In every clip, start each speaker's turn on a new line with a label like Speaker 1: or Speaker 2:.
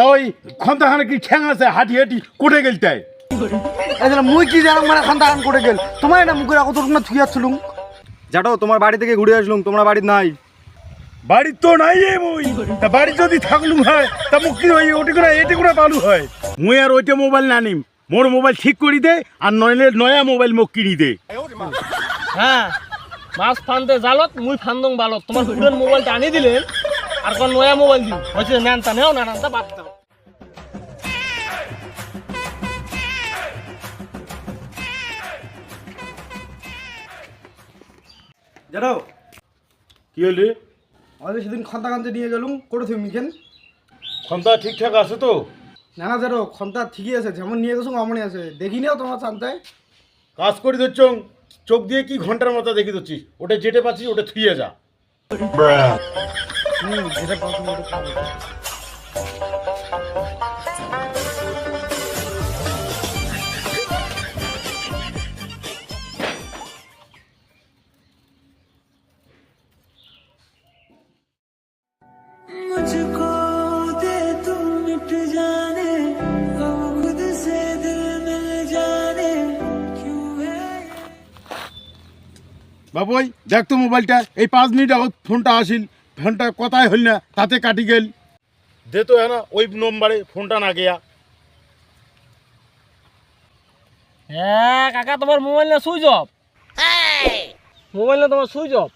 Speaker 1: তা ওই খন্তাখানে কি ঠ্যাং আছে হাঁটি হাঁটি কোটে গেলতায়
Speaker 2: এছাড়া মুই কি জানো মানে খান তাহান করে গেল? তোমার এটা মুখের আগত না থুই আসছিলুম
Speaker 3: জাটো তোমার বাড়ি থেকে ঘুরে আসলুম তোমরা বাড়িতে নাই।
Speaker 1: বাড়ির তো নাই এ মুই। তা বাড়ি যদি থাকলুম হয় তা কি ওই ওটি করে এটি করে পালু হয়। মুই আর ওইটা মোবাইল না নিম। মোর মোবাইল ঠিক করি দে আর নইলে নয়া মোবাইল মোক কিনি দে।
Speaker 4: হ্যাঁ মাছ ফানতে জালত মুই ফান্দং বালত। তোমার পুরান মোবাইলটা আনি দিলেন আর কোন নয়া মোবাইল দিন হচ্ছে নেনতা নেও না বাদ দাও।
Speaker 2: জানো
Speaker 1: কি হলি
Speaker 2: আমাদের সেদিন খন্তা কান্তে নিয়ে গেলুম। করে তুমি মিখেন?
Speaker 1: খন্তা ঠিকঠাক আছে তো?
Speaker 2: না না জানো খন্তা ঠিকই আছে যেমন নিয়ে গেছো অমনই আছে। দেখি নিও তোমার চান্তায়
Speaker 1: কাজ করি ধরছ চোখ দিয়ে কি ঘণ্টার মতো দেখি দিচ্ছিস ওটা যেতে পাচ্ছিস ওটা থুয়ে যা।
Speaker 2: হুম যেটা তুমি ওটা
Speaker 5: मुझको दे तू मिट जाने हम खुद से दिल मिल जाने क्यों है
Speaker 1: বাবু ওই দেখ তো মোবাইলটা এই পাঁচ মিনিট আগত ফোনটা আসিল ফোনটা কথাই হল না তাতে কাটি গেল দে তো হ্যাঁ ওই নম্বরে ফোনটা না গিয়া
Speaker 4: হ্যাঁ কাকা তোমার মোবাইল না সুইচ অফ মোবাইল না তোমার সুইচ অফ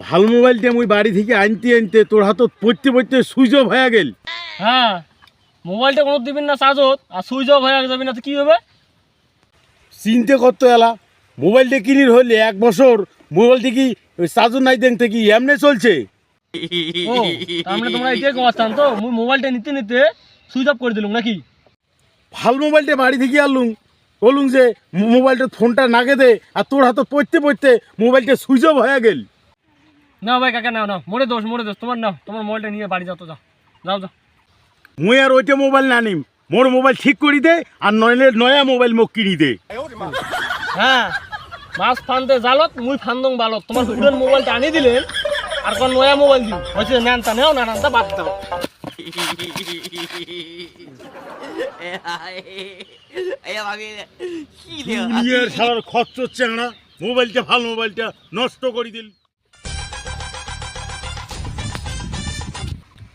Speaker 1: ভালো মোবাইলটা মুই বাড়ি থেকে আনতে আনতে তোর হাতত পড়তে পড়তে সুইচ অফ হয়ে গেল।
Speaker 4: হ্যাঁ মোবাইলটা কোনো দিবেন না চার্জত আর সুইচ অফ হয়ে যাবে না তো কি হবে?
Speaker 1: চিনতে করতো এলা মোবাইলটা কিনির হলে এক বছর মোবাইলটা কি চার্জার নাই দেখতে কি এমনি চলছে?
Speaker 4: ও তার তোমরা এটাই কমাচ্ছান তো মুই মোবাইলটা নিতে নিতে সুইচ অফ করে দিলুম নাকি?
Speaker 1: ভালো মোবাইলটা বাড়ি থেকে আনলুম বলুন যে মোবাইলটা ফোনটা নাগে দে আর তোর হাতে পড়তে পড়তে মোবাইলটা সুইচ অফ হয়ে গেল।
Speaker 4: না ভাই কাকা নাও নাও। মোড়ে দোষ মোড়ে দোষ। তোমার নাও তোমার মোবাইলটা নিয়ে বাড়ি যাও তো যাও। যাও যাও।
Speaker 1: মুই আর ওইটা মোবাইল না নিম। মোর মোবাইল ঠিক করি দে আর নইলে নয়া মোবাইল মোক কিনি দে।
Speaker 4: হ্যাঁ মাছ ফানতে জালত মুই ফান্দং বালত। তোমার পুরান মোবাইলটা আনি দিলেন আর কোন নয়া মোবাইল দিন হচ্ছে নেনতা নেও না নেনতা বাদ দাও।
Speaker 1: খরচ হচ্ছে না। মোবাইলটা ভালো মোবাইলটা নষ্ট করে দিল।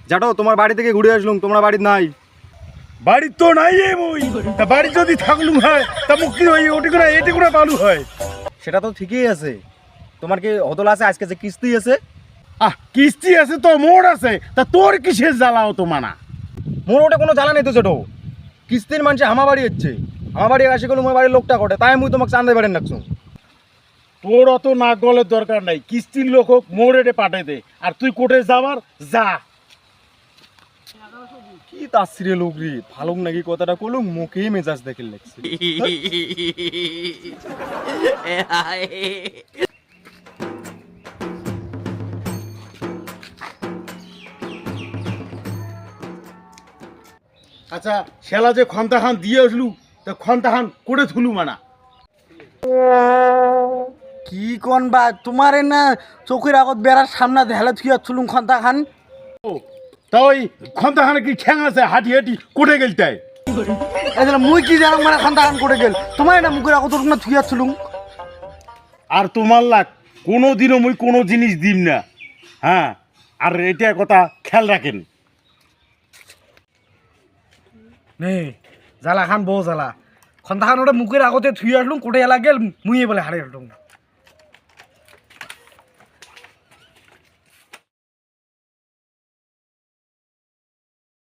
Speaker 3: জাটো তোমার বাড়ি থেকে ঘুরে আসলুম তোমরা বাড়িতে নাই।
Speaker 1: বাড়ি তো নাই এ মুই তা বাড়ি যদি থাকলুম হয় তা কি ওই ওটি করে এটি করে পালু হয়।
Speaker 3: সেটা তো ঠিকই আছে। তোমার কি হতল আছে? আজকে যে কিস্তি আছে?
Speaker 1: আহ কিস্তি আছে তো মোড় আছে। তা তোর কিসের জ্বালাও তো মানা?
Speaker 3: মোর ওটা কোনো জ্বালা নেই তো ছোটো কিস্তির মানুষ আমার বাড়ি হচ্ছে। আমার বাড়ি আসে গেলে আমার বাড়ির লোকটা করে তাই মুই তোমাকে চান্দে পারেন রাখছো
Speaker 1: তোর অত নাক গলের দরকার নাই। কিস্তির লোক হোক মোড়ে পাঠাই দে। আর তুই কোর্টে যাবার যা।
Speaker 3: কি তার সিরিয়াল উগরি? ফালুক নাকি কথাটা মুখেই মেজাজ দেখে লাগছে।
Speaker 1: আচ্ছা শেলা যে খন্তা খান দিয়ে আসলু তা খন্তা খান করে থুলু মানা?
Speaker 2: কি কন বা তোমারে না চোখের আগত বেড়ার সামনে হেলে থুই আসছিলুম খন্তা খান
Speaker 1: তা ওই খন্তা খানে কি ঠ্যাং আছে? হাঁটি হাঁটি কোটে গেলতায়
Speaker 2: এছাড়া মুই কি জানো মানে খান তাহান করে গেল? তোমার এটা মুখের আগত না থুই আসছিলুম
Speaker 1: আর তোমার লাগ কোনো দিনও মুই কোনো জিনিস দিম না। হ্যাঁ আর এটা কথা খেয়াল রাখেন।
Speaker 2: নে জ্বালা খান বউ জ্বালা। খন্তা খান ওটা মুখের আগতে থুই আসলুম কোটে এলা গেল মুই বলে হারে আসলুম না।